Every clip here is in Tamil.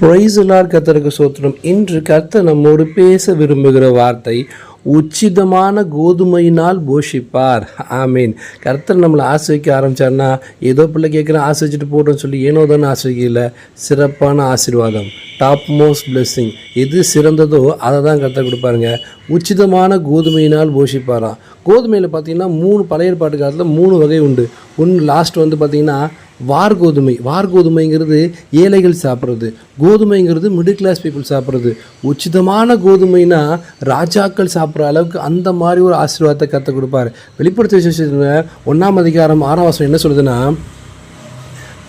பிரைஸ்லார் கத்தருக்கு சோத்திரம். இன்று கர்த்தர் நம்மோடு பேச விரும்புகிற வார்த்தை உச்சிதமான கோதுமையினால் போஷிப்பார். ஆமீன். கர்த்தர் நம்மளை ஆசிரிக்க ஆரம்பிச்சார்னா ஏதோ பிள்ளை கேட்குறேன் ஆசிரிச்சிட்டு போட்டோம்னு சொல்லி ஏனோ தானே ஆசிரிக்கல சிறப்பான ஆசீர்வாதம். டாப் மோஸ்ட் பிளெஸ்ஸிங் எது சிறந்ததோ அதை தான் கர்த்தர் கொடுப்பாருங்க. உச்சிதமான கோதுமையினால் போஷிப்பாராம். கோதுமையில் பார்த்தீங்கன்னா மூணு பழைய பாட்டு காலத்தில் மூணு வகை உண்டு. ஒன்று லாஸ்ட் வந்து பார்த்தீங்கன்னா வார் கோதுமை வார் கோதுமைங்கிறது ஏழைகள் சாப்பிட்றது கோதுமைங்கிறது மிடில் கிளாஸ் பீப்புள் சாப்பிட்றது. உச்சிதமான கோதுமைனா ராஜாக்கள் சாப்பிட்ற அளவுக்கு அந்த மாதிரி ஒரு ஆசீர்வாதத்தை கற்றுக் கொடுப்பார். வெளிப்படுத்த விசேஷத்தில் ஒன்றாம் அதிகாரம் ஆறாம் வசனம் என்ன சொல்லுதுன்னா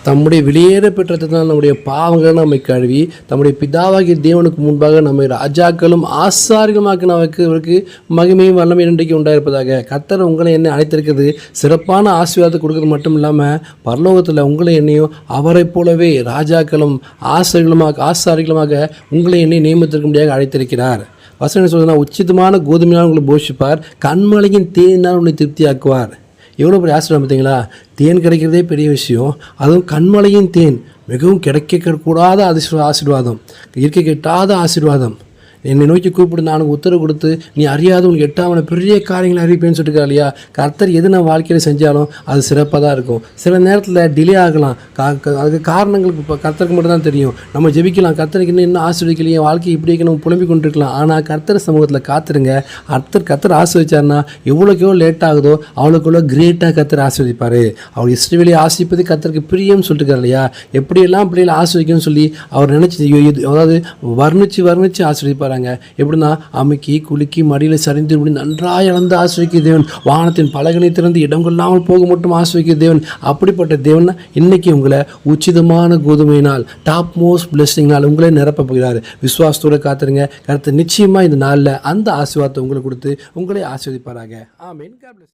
தம்முடைய வெளியேற பெற்றதினால் நம்முடைய பாவங்களை நம்மை கழுவி தம்முடைய பிதாவாகிய தேவனுக்கு முன்பாக நம்மை ராஜாக்களும் ஆசாரியமாக்கினவருக்கு மகிமையும் வல்லமை இன்றைக்கு உண்டாயிருப்பதாக. கத்தர் உங்களை என்ன அழைத்திருக்கிறது. சிறப்பான ஆசீர்வாதத்தை கொடுக்கறது மட்டும் இல்லாமல் பரலோகத்தில் உங்களை என்னையும் அவரைப் போலவே ராஜாக்களும் ஆசிரியர்களுமாக ஆசாரிகளுமாக உங்களை என்னை நியமித்திருக்கும்படியாக அழைத்திருக்கிறார். வசனம் என்ன சொல்லுதுன்னா உச்சிதமான கோதுமையால் உங்களை போஷிப்பார். கண்மலையின் தேனினால் உன்னை திருப்தியாக்குவார். எவ்வளோ பெரிய ஆசீர்வாதம் பார்த்தீங்களா? தேன் கிடைக்கிறதே பெரிய விஷயம். அதுவும் கண்மலையின் தேன். மிகவும் கிடைக்க கூடாத அதிர்ஷ்ட ஆசீர்வாதம். இருக்க கெட்டாத ஆசீர்வாதம். என்னை நோக்கி கூப்பிட்டு நான் உத்தரவு கொடுத்து நீ அறியாத உனக்கு எட்டாவன பெரிய காரியங்களை அறிவிப்பேன்னு சொல்லிட்டு இல்லையா? கர்த்தர் எது நான் வாழ்க்கையில் செஞ்சாலும் அது சிறப்பாக தான் இருக்கும். சில நேரத்தில் டிலே ஆகலாம். கா க- அதுக்கு காரணங்களுக்கு இப்போ கர்த்தருக்கு மட்டும் தான் தெரியும். நம்ம ஜெபிக்கலாம். கர்த்தருக்கு இன்னும் இன்னும் ஆசிரியக்கலையே வாழ்க்கை இப்படி நம்ம புலம்பிக் கொண்டிருக்கலாம். ஆனால் கர்த்தர் சமூகத்தில் காத்துருங்க. கர்த்தர் கர்த்தர் ஆசீர்வதிச்சார்னா எவ்வளோக்கு எவ்வளோ லேட் ஆகுதோ அவ்வளோக்கு கிரேட்டாக கர்த்தர் ஆசிரியப்பார் அவர் இஷ்டவெளியை ஆசிரிப்பது கர்த்தருக்கு பிரியம் சொல்லிட்டு இல்லையா? எப்படியெல்லாம் பிள்ளைகளை ஆசிர்வதிக்கணும்னு சொல்லி அவர் நினச்சி அதாவது வர்ணிச்சு வர்ணிச்சு வராங்க. எப்படின்னா அமுக்கி குலுக்கி மடியில் சரிந்து இப்படி நன்றாக இழந்து ஆசிரிக்க தேவன். வானத்தின் பலகனை திறந்து இடம் கொள்ளாமல் போக மட்டும் ஆசிரிக்க தேவன். அப்படிப்பட்ட தேவன் இன்னைக்கு உங்களை உச்சிதமான கோதுமையினால் டாப் மோஸ்ட் பிளெஸிங்னால் உங்களை நிரப்ப போகிறார். விசுவாசத்தோடு காத்துருங்க. கருத்து நிச்சயமாக இந்த நாளில் அந்த ஆசீர்வாதத்தை உங்களுக்கு கொடுத்து உங்களை ஆசிர்வதிப்பாராக. ஆமீன். God.